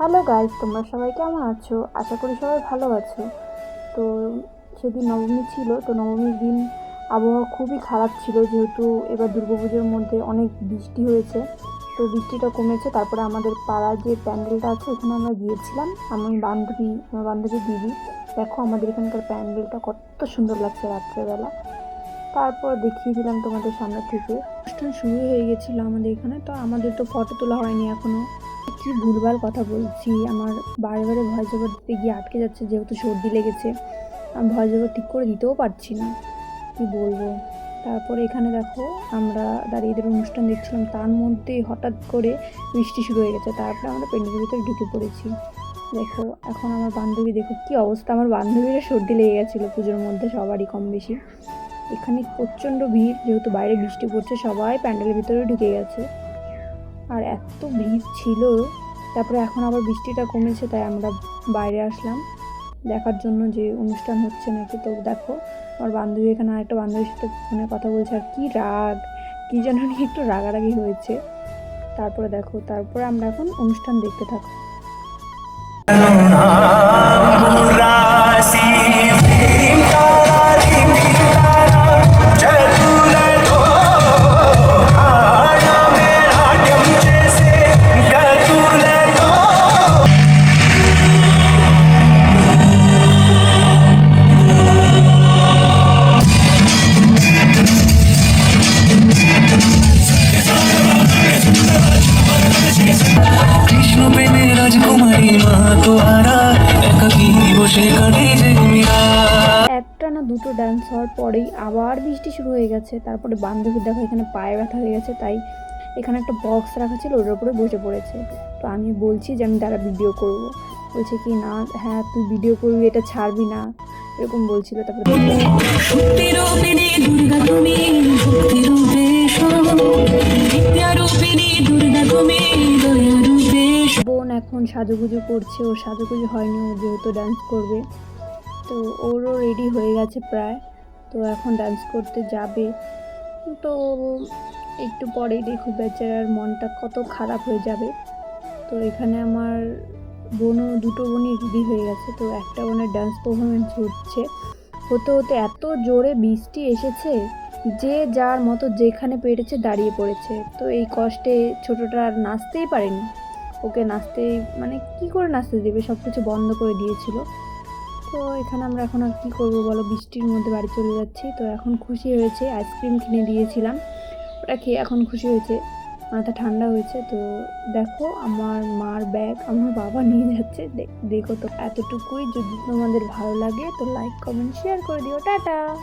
Hello guys তোমরা সবাই কেমন আছো? আশা করি সবাই ভালো আছো। তো সেদিন নবমী ছিল, তো নবমীর দিন আবহাওয়া খুবই খারাপ ছিল, যেহেতু এবার দুর্গাপুজোর মধ্যে অনেক বৃষ্টি হয়েছে। তো বৃষ্টিটা কমেছে, তারপরে আমাদের পাড়ার যে প্যান্ডেলটা আছে, ওখানে আমরা গিয়েছিলাম। আমি, বান্ধবী, আমার বান্ধবী দিদি। দেখো আমাদের এখানকার প্যান্ডেলটা কত সুন্দর লাগছে রাত্রেবেলা। তারপর দেখিয়ে দিলাম তোমাদের সামনে থেকে। অনুষ্ঠান শুরু হয়ে গেছিল আমাদের এখানে, তো আমাদের তো ফটো তোলা হয়নি এখনও কি ভুলভাল কথা বলছি, আমার বারে বারে ভয়েস ওভার দিতে গিয়ে আটকে যাচ্ছে, যেহেতু সর্দি লেগেছে। আমি ভয়েস ওভার ঠিক করে দিতেও পারছি না, কি বলব। তারপরে এখানে দেখো, আমরা দাঁড়িয়েদের অনুষ্ঠান দেখছিলাম, তার মধ্যে হঠাৎ করে বৃষ্টি শুরু হয়ে গেছে, তারপরে আমরা প্যান্ডেলের ভিতরে ঢুকে পড়েছি। দেখো, এখন আমার বান্ধবী, দেখো কি অবস্থা, আমার বান্ধবীরা সর্দি লেগে গেছিল পুজোর মধ্যে, সবারই কম বেশি। এখানে প্রচণ্ড ভিড় যেহেতু বাইরে বৃষ্টি পড়ছে সবাই প্যান্ডেলের ভিতরে ঢুকে গেছে আর এত ভিড় ছিল তারপরে এখন আবার বৃষ্টিটা কমেছে তাই আমরা বাইরে আসলাম দেখার জন্য যে অনুষ্ঠান হচ্ছে নাকি তো দেখো আমার বান্ধবী এখানে আরেকটা বান্ধবীর সাথে ফোনে কথা বলছে আর কী রাগ কী যেন নিয়ে একটু রাগারাগি হয়েছে তারপরে দেখো তারপরে আমরা এখন অনুষ্ঠান দেখতে থাকো বসে কাটে যে একটা না দুটো ডান্স হওয়ার পরেই আবার বৃষ্টি শুরু হয়ে গেছে। তারপরে বান্ধবীর দেখো এখানে পায়ে ব্যথা হয়ে গেছে তাই এখানে একটা বক্স রাখা ছিল ওটার উপরে বসে পড়েছে। তো আমি বলছি যে আমি তারা ভিডিও করব। বলছে কি না হ্যাঁ তুই ভিডিও করবি এটা ছাড়বি না। এরকম বলছিল তারপরে সাজুগুজু করছে ও সাজুগুজু হয়নি, ও যেহেতু ডান্স করবে। তো ওরও রেডি হয়ে গেছে প্রায়, তো এখন ডান্স করতে যাবে। তো একটু পরেই দেখো বেচারার মনটা কত খারাপ হয়ে যাবে। তো এখানে আমার বোনও, দুটো বোনই রেডি হয়ে গেছে, তো একটা বোনের ডান্স পারফরমেন্স হচ্ছে। হতে হতে এত জোরে বৃষ্টি এসেছে, যে যার মতো যেখানে পেরেছে দাঁড়িয়ে পড়েছে। তো এই কষ্টে ছোটোটা আর নাচতেই পারেনি। ওকে নাচতে মানে কি করে নাচতে দেবে? সব কিছু বন্ধ করে দিয়েছিল। তো এখানে আমরা এখন আর কী করব বলো? বৃষ্টির মধ্যে বাড়ি চলে যাচ্ছি। তো এখন খুশি হয়েছে, আইসক্রিম কিনে দিয়েছিলাম। ওটা খেয়ে এখন খুশি হয়েছে। মাথা ঠান্ডা হয়েছে। তো দেখো, আমার মার ব্যাগ আমার বাবা নিয়ে যাচ্ছে। দেখো তো। এতটুকুই। যদি তোমাদের ভালো লাগে, তো লাইক কমেন্ট শেয়ার করে দিও। টাটা!